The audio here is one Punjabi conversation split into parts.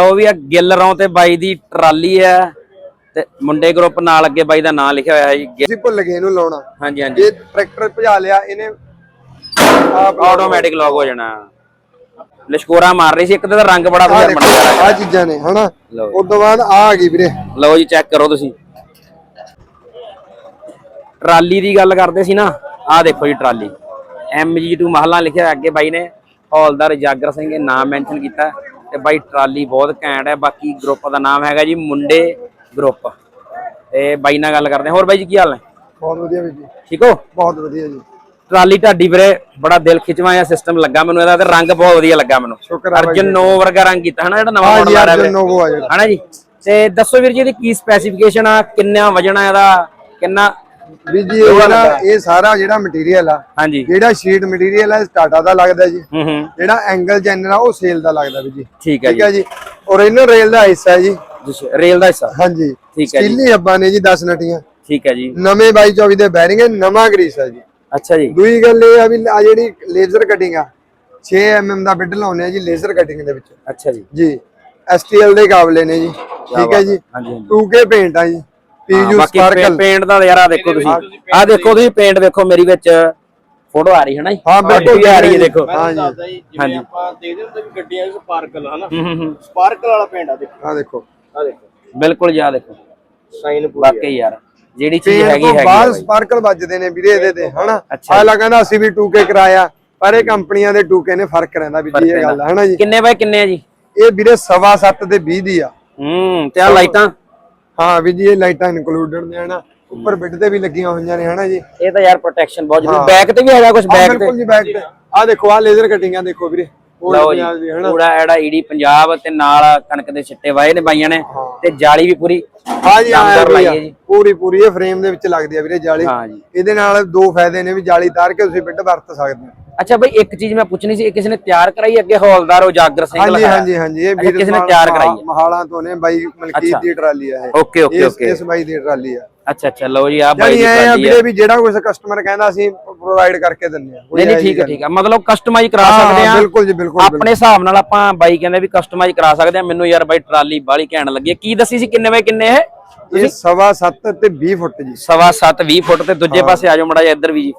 ਉਹ ਵੀ ਆ ਗਿੱਲਰੋਂ ਤੇ ਬਾਈ ਦੀ ਟਰਾਲੀ ਆ ਤੇ ਮੁੰਡੇ ਗਰੁੱਪ ਨਾਲ ਅੱਗੇ ਬਾਈ ਦਾ ਨਾਮ ਲਿਖਿਆ ਹੋਇਆ ਹੈ ਜੀ ਅਸੀਂ ਭੁੱਲ ਗਏ ਇਹਨੂੰ ਲਾਉਣਾ। ਹਾਂਜੀ ਹਾਂਜੀ। ਇਹ ਟਰੈਕਟਰ ਭਜਾ ਲਿਆ ਇਹਨੇ ਆਪ ਆਟੋਮੈਟਿਕ ਲੌਕ ਹੋ ਜਾਣਾ। ਲਿਸ਼ਕੋਰਾ ਮਾਰ ਰਹੀ ਸੀ ਇੱਕ ਤਾਂ ਰੰਗ ਬੜਾ ਵਧੀਆ ਬਣਿਆ ਆ ਚੀਜ਼ਾਂ ਨੇ ਹਨਾ? ਉਸ ਤੋਂ ਬਾਅਦ ਆ ਆ ਗਈ ਵੀਰੇ। ਲਓ ਜੀ ਚੈੱਕ ਕਰੋ ਤੁਸੀਂ। ਟਰਾਲੀ ਦੀ ਗੱਲ ਕਰਦੇ ਸੀ ਨਾ ਆਹ ਦੇਖੋ ਜੀ ਟਰਾਲੀ। MG2 ਮਹਲਾ ਲਿਖਿਆ ਅੱਗੇ ਬਾਈ ਨੇ। ਹੌਲਦਾਰ ਜਾਗਰ ਸਿੰਘ ਇਹ ਨਾਮ ਮੈਂਸ਼ਨ ਕੀਤਾ। ਤੇ ਬਾਈ ਟਰਾਲੀ ਬਹੁਤ ਘੈਂਟ ਹੈ ਬਾਕੀ ਗਰੁੱਪ ਦਾ ਨਾਮ ਹੈਗਾ ਜੀ ਮੁੰਡੇ ਗਰੁੱਪ ਤੇ ਬਾਈ ਨਾਲ ਗੱਲ ਕਰਦੇ ਹਾਂ। ਹੋਰ ਬਾਈ ਜੀ ਕੀ ਹਾਲ ਨੇ? ਬਹੁਤ ਵਧੀਆ ਵੀਰ ਜੀ। ਠੀਕ ਹੋ? ਬਹੁਤ ਵਧੀਆ ਜੀ। ਟਰਾਲੀ ਢਾਡੀ ਵੀਰੇ ਬੜਾ ਦਿਲ ਖਿਚਵਾ ਜਿਹਾ ਸਿਸਟਮ ਲੱਗਾ ਮੈਨੂੰ ਇਹਦਾ ਤੇ ਰੰਗ ਬਹੁਤ ਵਧੀਆ ਲੱਗਾ ਮੈਨੂੰ। ਅਰਜਨ 9 ਵਰਗਾ ਰੰਗ ਕੀਤਾ ਹਨਾ ਜਿਹੜਾ ਨਵਾਂ ਮਾਡਲ ਆ ਰਿਹਾ ਅਰਜਨ ਵੀਰੇ? ਨੋਵੋ ਆ ਜਿਹੜਾ ਹਨਾ ਜੀ? ਤੇ ਦੱਸੋ ਵੀਰ ਜੀ ਇਹਦੀ ਕੀ ਸਪੈਸੀਫਿਕੇਸ਼ਨ ਆ ਕਿੰਨਾ ਵਜਨ ਆ ਇਹਦਾ ਕਿੰਨਾ ਵੀ ਜੀ ਇਹ ਨਾ ਇਹ ਸਾਰਾ ਜਿਹੜਾ ਮਟੀਰੀਅਲ ਆ ਹਾਂਜੀ। ਜਿਹੜਾ ਸ਼ੀਟ ਮਟੀਰੀਅਲ ਹੈ ਟਾਟਾ ਦਾ ਲੱਗਦਾ ਜੀ। ਹੂੰ ਹੂੰ। ਜਿਹੜਾ ਐਂਗਲ ਜੈਨਰ ਆ ਉਹ ਸੇਲ ਦਾ ਲੱਗਦਾ ਵੀ ਜੀ। ਠੀਕ ਹੈ ਠੀਕ ਜੀ। ਹੈ ਜੀ ਓਰੀਜਨਲ ਰੇਲ ਦਾ ਹਿੱਸਾ ਹੈ ਜੀ। ਰੇਲ ਦਾ ਹਿੱਸਾ? ਹਾਂਜੀ। ਠੀਕ ਹੈ ਜੀ। ਸਟੀਲੀ ਹੱਬਾਂ ਨੇ ਜੀ 10 ਨਟੀਆਂ। ਠੀਕ ਹੈ ਜੀ। ਨਵੇਂ 2224 ਦੇ ਬੈਰਿੰਗ ਹੈ ਨਵਾਂ ਗਰੀਸ ਹੈ ਜੀ। ਅੱਛਾ ਜੀ। ਦੂਜੀ ਗੱਲ ਇਹ ਆ ਵੀ ਆ ਜਿਹੜੀ ਲੇਜ਼ਰ ਕਟਿੰਗ ਆ 6 mm ਦਾ ਬਿੱਡ ਲਾਉਨੇ ਆ ਜੀ ਲੇਜ਼ਰ ਕਟਿੰਗ ਦੇ ਵਿੱਚ। ਅੱਛਾ ਜੀ। ਜੀ। STL ਦੇ ਕਾਬਲੇ ਨੇ ਜੀ। ਠੀਕ ਹੈ ਜੀ। ਹਾਂਜੀ ਹਾਂਜੀ। 2K ਪੇਂਟ ਆ ਜੀ। ਪੀਯੂ ਬਾਕੀ ਸਪਾਰਕਲ ਪੇਂਟ ਦਾ ਯਾਰ ਆ ਦੇਖੋ ਤੁਸੀਂ। ਆ ਦੇਖੋ ਤੁਸੀਂ ਪੇਂਟ ਦੇਖੋ ਮੇਰੀ ਵਿੱਚ ਫੋਟੋ ਆ ਰਹੀ ਹੈ ਨਾ ਜੀ? ਹਾਂ ਬਿਲਕੁਲ ਆ ਰਹੀ ਹੈ ਦੇਖੋ। ਹਾਂ ਜੀ ਦੱਸਦਾ ਜੀ ਜਿਵੇਂ ਆਪਾਂ ਦੇਖਦੇ ਹੁੰਦੇ ਵੀ ਗੱਡੀਆਂ ਵਿੱਚ ਸਪਾਰਕਲ ਹਨਾ? ਹੂੰ ਹੂੰ ਹੂੰ। ਸਪਾਰਕਲ ਵਾਲਾ ਪਿੰਡ ਆ ਦੇਖੋ। ਆ ਦੇਖੋ। ਆ ਦੇਖੋ। ਬਿਲਕੁਲ ਜੀ ਆ ਦੇਖੋ। ਸਾਈਨ ਪੂਰੀ ਆ। ਵਾਕਈ ਯਾਰ ਜਿਹੜੀ ਚੀਜ਼ ਪੇਂਟ ਹੈਗੀ ਤੋਂ ਹੈਗੀ ਆ ਬਾਅਦ ਬਾਈ। ਸਪਾਰਕਲ ਵੱਜਦੇ ਨੇ ਵੀਰੇ ਇਹਦੇ ਤੇ ਹਨਾ? ਅੱਛਾ। ਆਲਾ ਕਹਿੰਦਾ ਅਸੀਂ ਵੀ 2K ਕਰਾਇਆ ਪਰ ਇਹ ਕੰਪਨੀਆਂ ਦੇ 2K ਨੇ ਫ਼ਰਕ ਰਹਿੰਦਾ ਵੀ ਜੀ ਇਹ ਗੱਲ ਹੈ ਹਨਾ ਜੀ? ਕਿੰਨੇ ਬਾਈ ਕਿੰਨੇ ਆ ਜੀ? ਇਹ ਵੀਰੇ ਸਵਾ ਸੱਤ ਤੇ 20 ਦੀ ਆ। ਹੂੰ ਤੇ ਆ ਲਾਈਟਾਂ? ਹਾਂ ਵੀ ਜੀ ਇਹ ਲਾਈਟਾਂ ਇਨਕਲੂਡਡ ਨੇ ਹਨਾ ਉੱਪਰ ਬਿੱਡ ਤੇ ਵੀ ਲੱਗੀਆਂ ਹੋਈਆਂ ਨੇ ਹਨਾ ਜੀ। ਇਹ ਤਾਂ ਯਾਰ ਪ੍ਰੋਟੈਕਸ਼ਨ ਬਹੁਤ ਜ਼ਰੂਰੀ। ਬੈਕ ਤੇ ਵੀ ਹੈਗਾ ਕੁਝ ਬੈਕ ਤੇ? ਬਿਲਕੁਲ ਜੀ ਬੈਕ ਤੇ। ਆ ਦੇਖੋ ਆ ਲੇਜ਼ਰ ਕਟਿੰਗਾਂ ਦੇਖੋ ਵੀਰੇ। ਲਓ ਜੀ ਪੂਰਾ ਐੜਾ ਈਡੀ ਪੰਜਾਬ ਤੇ ਨਾਲ ਕਣਕ ਦੇ ਛਿੱਟੇ ਵਾਏ ਨੇ ਬਾਈਆਂ ਨੇ ਤੇ ਜਾਲੀ ਵੀ ਪੂਰੀ ਹਾਂ ਜੀ ਆ। ਲਾਈ ਹੈ ਜੀ। ਪੂਰੀ ਪੂਰੀ ਇਹ ਫਰੇਮ ਦੇ ਵਿੱਚ ਲੱਗਦੀ ਆ ਵੀਰੇ ਜਾਲੀ। ਇਹਦੇ ਨਾਲ ਦੋ ਫਾਇਦੇ ਨੇ ਵੀ ਜਾਲੀ ਤਾਰ ਕੇ ਤੁਸੀਂ ਬਿੱਡ ਵਰਤ ਸਕਦੇ ਹੋ। ਅੱਛਾ ਬਈ ਇੱਕ ਚੀਜ਼ ਮੈਂ ਪੁੱਛਣੀ ਸੀ ਇਹ ਕਿਸੇ ਨੇ ਤਿਆਰ ਕਰਾਈ ਅੱਗੇ ਹੌਲਦਾਰ ਉਜਾਗਰ ਸਿੰਘ ਹਾਂਜੀ ਹਾਂਜੀ ਹਾਂਜੀ ਇਹ ਵੀਰ ਕਿਸੇ ਨੇ ਤਿਆਰ ਕਰਾਈ ਹੈ। ਮਹਾਲਾਂ ਤੋਂ ਨੇ ਬਾਈ ਮਲਕੀਤ ਦੀ ਟਰਾਲੀ ਆ ਇਹ। Okay okay okay. ਇਸ ਬਾਈ ਦੀ ਟਰਾਲੀ ਆ। ਅੱਛਾ ਅੱਛਾ ਲਓ ਜੀ ਆ ਬਾਈ ਦੀ ਟਰਾਲੀ ਆ ਵੀ ਜਿਹੜਾ ਕੁਝ ਕਸਟਮਰ ਕਹਿੰਦਾ ਅਸੀਂ ਪ੍ਰੋਵਾਈਡ ਕਰਕੇ ਦਿੰਦੇ ਆ ਨਹੀਂ ਨਹੀਂ ਠੀਕ ਹੈ ਠੀਕ ਹੈ। ਮਤਲਬ ਕਸਟਮਾਈਜ਼ ਕਰਾ ਸਕਦੇ ਆ ਬਿਲਕੁਲ ਜੀ ਬਿਲਕੁਲ ਆਪਣੇ ਹਿਸਾਬ ਨਾਲ ਆਪਾਂ ਬਾਈ ਕਹਿੰਦੇ ਵੀ ਕਸਟਮਾਈਜ਼ ਕਰਾ ਸਕਦੇ ਆ ਮੈਨੂੰ ਯਾਰ ਬਾਈ ਟਰਾਲੀ ਬਾਲੀ ਘੈਂਟ ਲੱਗੀ। ਕੀ ਦੱਸੀ ਸੀ ਕਿੰਨੇ ਬਾਈ ਕਿੰਨੇ ਇਹ? ਇਹ ਸਵਾ ਸੱਤ ਤੇ 20 ਫੁੱਟ ਜੀ। ਸਵਾ ਸੱਤ 20 ਫੁੱਟ ਤੇ ਦੂਜੇ ਪਾਸੇ ਆ ਜਾਓ ਮੜਾ ਜਿਹਾ ਇੱਧਰ ਵੀ ਜੀ।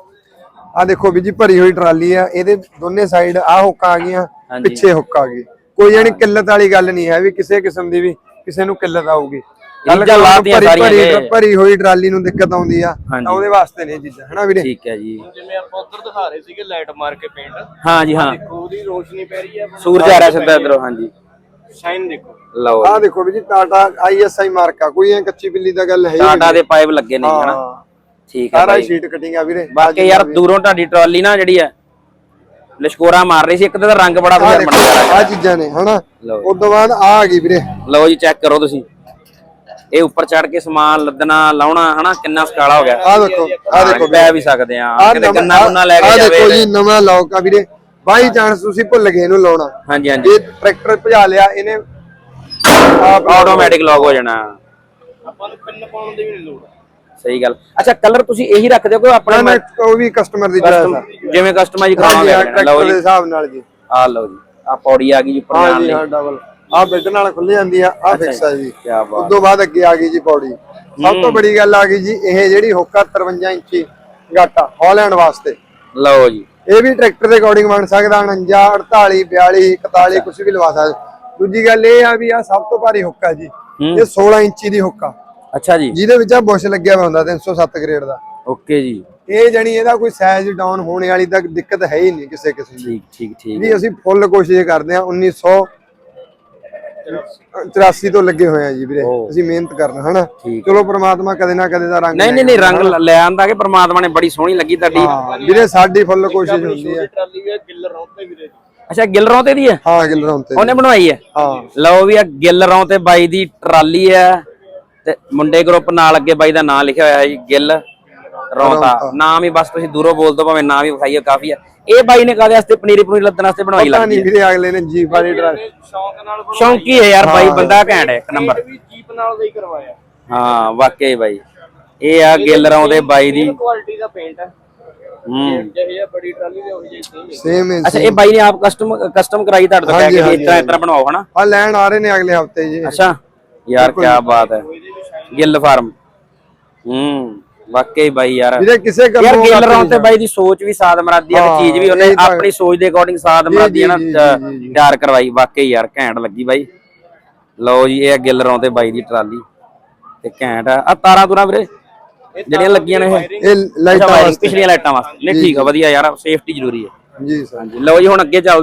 ਆ ਦੇਖੋ ਵੀ ਜੀ ਭਰੀ ਹੋਈ ਟਰਾਲੀ ਆ ਇਹਦੇ ਦੋਨੇ ਸਾਈਡ ਆ ਹੁੱਕ ਆ ਗਈਆਂ। ਪਿੱਛੇ ਹੁੱਕ ਆ ਗਈ। ਕੋਈ ਜਾਨੀ ਕਿੱਲਤ ਵਾਲੀ ਗੱਲ ਨਹੀਂ ਹੈ ਵੀ ਕਿਸੇ ਕਿਸਮ ਦੀ ਵੀ ਕਿਸੇ ਨੂੰ ਕਿੱਲਤ ਆਊਗੀ। ਗੱਲ ਲਾਤੀਆਂ ਭਰੀ- ਸਾਰੀਆਂ ਭਰੀ- ਹੋਈ ਟਰਾਲੀ ਨੂੰ ਦਿੱਕਤ ਆਉਂਦੀ ਆ। ਤਾਂ ਉਹਦੇ ਵਾਸਤੇ ਨੇ ਚੀਜ਼ਾਂ ਹਨਾ ਵੀਰੇ? ਠੀਕ ਹੈ ਜੀ। ਜਿਵੇਂ ਆਪਾਂ ਉਧਰ ਦਿਖਾ ਰਹੇ ਸੀਗੇ ਲਾਈਟ ਮਾਰ ਕੇ ਪੇਂਟ ਹਾਂ। ਜੀ ਹਾਂ ਦੇਖੋ ਉਹਦੀ ਰੋਸ਼ਨੀ ਪੈ ਰਹੀ ਆ ਸੂਰਜ ਆ ਰਿਹਾ ਸਿੱਧਾ ਇੱਧਰੋਂ ਹਾਂਜੀ। ਸਾਈਨ ਦੇਖੋ। ਲਓ ਆ ਦੇਖੋ ਵੀ ਜੀ ਟਾਟਾ ਆਈਐਸਆਈ ਮਾਰਕਾ ਕੋਈ ਐ ਕੱਚੀ ਬਿੱਲੀ ਦਾ ਗੱਲ ਹੈ ਹੀ ਨਹੀਂ। ਟਾਟਾ ਦੇ ਪਾਈਪ ਲੱਗੇ ਨੇ ਜੀ ਹਨਾ। ਹਾਂ ਠੀਕ ਹੈ ਸਾਰਾ ਸ਼ੀਟ ਕਟਿੰਗ ਆ ਵੀਰੇ। ਬਾਕੀ ਯਾਰ ਦੂਰੋਂ ਤੁਹਾਡੀ ਟਰਾਲੀ ਨਾ ਜਿਹੜੀ ਹੈ ਲਿਸ਼ਕੋਰਾ ਮਾਰ ਰਹੀ ਸੀ ਇੱਕ ਤਾਂ ਰੰਗ ਬੜਾ ਵਧੀਆ ਬਣਿਆ ਆ ਚੀਜ਼ਾਂ ਨੇ ਹਨਾ? ਉਸ ਤੋਂ ਬਾਅਦ ਆ ਆ ਗਈ ਵੀਰੇ। ਲਓ ਜੀ ਚੈੱਕ ਕਰੋ ਤੁਸੀਂ। ਇਹ ਉੱਪਰ ਚੜ ਕੇ ਸਮਾਨ ਲੱਦਣਾ ਲਾਉਣਾ ਹਨਾ ਕਿੰਨਾ ਸਕਾਲਾ ਹੋ ਗਿਆ। ਆ ਦੇਖੋ ਆ ਦੇਖੋ ਬੈ ਵੀ ਸਕਦੇ ਆ ਕਿਤੇ ਗੰਨਾ ਗੁੰਨਾ ਲੈ ਕੇ ਆ ਦੇਖੋ ਜੀ ਨਵਾਂ ਲੌਕ ਆ ਵੀਰੇ। ਬਾਈ ਚਾਂਸ ਤੁਸੀਂ ਭੁੱਲ ਗਏ ਇਹਨੂੰ ਲਾਉਣਾ। ਹਾਂਜੀ ਹਾਂਜੀ। ਇਹ ਟਰੈਕਟਰ ਭਜਾ ਲਿਆ ਇਹਨੇ ਆਟੋਮੈਟਿਕ ਲੌਕ ਹੋ ਜਾਣਾ। ਆਪਾਂ ਨੂੰ ਪਿੰਨ ਪਾਉਣ ਦੀ ਵੀ ਨਹੀਂ ਲੋੜ। ਸਹੀ ਗੱਲ। ਅੱਛਾ ਕਲਰ ਤੁਸੀਂ ਇਹੀ ਰੱਖਦੇ ਹੋ ਕਿ ਆਪਣੇ ਨਾ ਉਹ ਵੀ ਕਸਟਮਰ ਦੀ ਆ ਜਿਵੇਂ ਕਸਟਮਾਈਜ਼ ਕਰਾਵਾਂਗੇ ਲਓ ਜੀ। ਹਿਸਾਬ ਨਾਲ ਜੀ। ਆ ਲਓ ਜੀ। ਆ ਪੌੜੀ ਆ ਗਈ ਜੀ ਉੱਪਰ ਲਈ ਹਾਂ ਡਬਲ ਆ ਬੈੱਡ ਨਾਲ ਖੁੱਲ ਜਾਂਦੀ ਆ ਆ ਫਿਕਸ ਆ ਜੀ। ਕੀ ਬਾਤ ਉਸ ਤੋਂ ਬਾਅਦ ਅੱਗੇ ਆ ਗਈ ਜੀ ਪੌੜੀ। ਸਭ ਤੋਂ ਬੜੀ ਗੱਲ ਆ ਗਈ ਜੀ ਇਹ ਜਿਹੜੀ ਹੁੱਕਾ 53 ਇੰਚੀ ਗਾਟਾ ਹਾਲੈਂਡ ਵਾਸਤੇ। ਲਓ ਜੀ। ਇਹ ਵੀ ਟਰੈਕਟਰ ਦੇ ਅਕੋਰਡਿੰਗ ਬਣ ਸਕਦਾ 49 48 42 41 ਕੁਝ ਵੀ ਲਵਾ ਸਕਦਾ। ਦੂਜੀ ਗੱਲ ਇਹ ਆ ਵੀ ਆ ਸਭ ਤੋਂ ਭਾਰੀ ਹੁੱਕਾ ਜੀ। ਇਹ 16 ਇੰਚੀ ਦੀ ਹੁੱਕਾ ਅੱਛਾ ਜੀ। ਜਿਹਦੇ ਵਿੱਚ ਆ ਬੁਸ਼ ਲੱਗਿਆ ਹੋਇਆ ਹੁੰਦਾ 307 ਗ੍ਰੇਡ ਦਾ। ਓਕੇ ਜੀ। ਇਹ ਜਣੀ ਇਹਦਾ ਕੋਈ ਸਾਈਜ਼ ਡਾਊਨ ਹੋਣੇ ਵਾਲੀ ਤਾਂ ਦਿੱਕਤ ਹੈ ਹੀ ਨਹੀਂ ਕਿਸੇ ਕਿਸਮ ਦੀ। ਠੀਕ ਠੀਕ ਠੀਕ। ਵੀ ਅਸੀਂ ਫੁੱਲ ਕੋਸ਼ਿਸ਼ ਕਰਦੇ ਆ 1984 ਤੋਂ ਲੱਗੇ ਹੋਏ ਆ ਜੀ ਵੀਰੇ। ਅਸੀਂ ਮਿਹਨਤ ਕਰਨਾ ਹਨਾ। ਚਲੋ ਪ੍ਰਮਾਤਮਾ ਕਦੇ ਨਾ ਕਦੇ ਦਾ ਰੰਗ ਨਹੀਂ ਨਹੀਂ ਨਹੀਂ ਰੰਗ ਲ- ਆਂਦਾ ਕਿ ਪ੍ਰਮਾਤਮਾ ਨੇ ਬੜੀ ਸੋਹਣੀ ਲੱਗੀ ਤੁਹਾਡੀ। ਵੀਰੇ ਸਾਡੀ ਫੁੱਲ ਕੋਸ਼ਿਸ਼ ਹੁੰਦੀ ਹੈ। ਟਰਾਲੀ ਵੀ ਆ, ਗਿੱਲ ਰੌਂਤੇ ਵੀਰੇ ਦੀ। ਅੱਛਾ ਗਿੱਲਰੋਂ ਤੇ ਦੀ ਹੈ? ਹਾਂ ਗਿਲਰਾਂ ਤੇ ਉਹਨੇ ਬਣਵਾਈ ਹੈ? ਹਾਂ। ਲਓ ਵੀ ਆ ਗਿੱਲਰੋਂ ਤੇ ਬਾਈ ਦੀ ਟਰਾਲੀ ਹੈ। ਤੇ ਮੁੰਡੇ ਗਰੁੱਪ ਨਾਲ ਅੱਗੇ ਬਾਈ ਦਾ ਨਾਮ ਲਿਖਿਆ ਹੋਇਆ ਹੈ ਜੀ ਗਿੱਲ ਰੌਂਤਾ। ਨਾਮ ਹੀ ਬਸ ਤੁਸੀਂ ਦੂਰੋਂ ਬੋਲ ਦੋ ਭਾਵੇਂ ਨਾਮ ਹੀ ਵਿਖਾਈਏ ਕਾਫੀ ਹੈ। ਇਹ ਬਾਈ ਨੇ ਕਾਦੇ ਵਾਸਤੇ ਪਨੀਰੀ ਪਨੀਰੀ ਲੱਦਣ ਵਾਸਤੇ ਬਣਵਾਈ ਪਤਾ ਲੱਗਦੀ ਨਹੀਂ ਵੀਰੇ ਅਗਲੇ ਨੇ ਜੀਪ ਵਾਲੀ ਡਰਾ ਇਹ ਸ਼ੌਂਕ ਨਾਲ ਸ਼ੌਂਕੀ ਹੈ ਯਾਰ ਬਾਈ ਬੰਦਾ ਘੈਂਟ ਹੈ ਇੱਕ ਨੰਬਰ। ਇਹ ਵੀ ਜੀਪ ਨਾਲ ਦਾ ਹੀ ਕਰਵਾਇਆ। ਹਾਂ ਵਾਕਈ ਬਾਈ। ਇਹ ਆ ਗਿੱਲਰੋਂ ਦੇ ਬਾਈ ਦੀ। ਕੁਆਲਿਟੀ ਦਾ ਪੇਂਟ ਹੈ। ਹੂੰ। ਜਿਹੇ ਜਿਹਾ ਬੜੀ ਟਰਾਲੀ ਦੇ ਉਹ ਜਿਹੀ ਸੇਮ ਸੇਮ ਅੱਛਾ ਇਹ ਬਾਈ ਨੇ ਆਪ ਕਸਟਮ ਕਸਟਮ ਕਰਾਈ ਤੁਹਾਡੇ ਤੋਂ ਕਹਿ ਕੇ ਇਸ ਤਰ੍ਹਾਂ ਇਸ ਤਰ੍ਹਾਂ ਬਣਾਓ ਹਨਾ? ਆ ਲੈਣ ਆ ਰਹੇ ਨੇ ਅਗਲੇ ਹਫ਼ਤੇ ਜੀ। ਅੱਛਾ। ਯਾਰ ਕੀ ਬਾਤ ਹੈ। ਗਿੱਲ ਫਾਰਮ। ਹੂੰ ਵਾਕਈ ਬਾਈ ਯਾਰ। ਵੀਰੇ ਕਿਸੇ ਯਾਰ ਗੱਲੋਂ ਗਿੱਲ ਰੌਂ ਤੇ ਬਾਈ ਦੀ ਸੋਚ ਵੀ ਸਾਦ ਮਰਾਦੀ ਆ ਤੇ ਚੀਜ਼ ਵੀ ਉਹਨੇ ਆਪਣੀ ਸੋਚ ਦੇ ਅਕੋਰਡਿੰਗ ਸਾਦ ਮਰਾਦੀ ਨਾ। ਤਿਆਰ ਕਰਵਾਈ। ਵਾਕਈ ਯਾਰ ਘੈਂਟ ਲੱਗੀ ਬਾਈ। ਲਓ ਜੀ ਇਹ ਆ ਗਿੱਲ ਰੌਂ ਤੇ ਬਾਈ ਦੀ ਟਰਾਲੀ। ਤੇ ਘੈਂਟ ਆ। ਆਹ ਤਾਰਾਂ ਤੁਰਾਂ ਵੀਰੇ ਜਿਹੜੀਆਂ ਲੱਗੀਆਂ ਨੇ ਇਹ। ਲਾਈਟਾਂ ਵਾਸਤੇ। ਪਿਛਲੀਆਂ ਲਾਈਟਾਂ ਵਾਸਤੇ। ਨਹੀਂ ਠੀਕ ਆ ਵਧੀਆ ਯਾਰ ਸੇਫਟੀ ਜ਼ਰੂਰੀ ਹੈ। ਜੀ ਸਰ ਲਓ ਜੀ ਹੁਣ ਅੱਗੇ ਚੱਲਦੇ